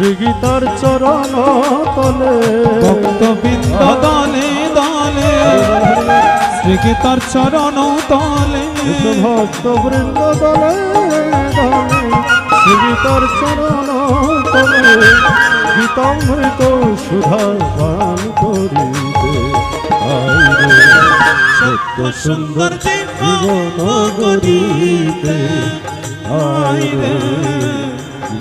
শ্রীগীতার চরণ তলে। ভক্তবৃন্দ দলে দলে শ্রীগীতার চরণ তলে। ভক্ত বৃন্দ দলে দলে শ্রীগীতার চরণ তলে। গীতামৃত সুধা পান করিতে সত্য সুন্দর জীবন গরিতে আইরে।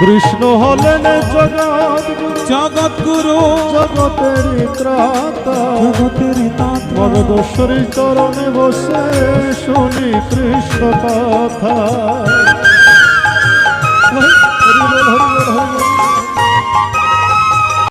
কৃষ্ণ হলেন জগৎ জগৎ গুরু। জগতের ত্রাতা। জগতের ভগদশ্বরী চরণে বসে শুনি কৃষ্ণ কথা।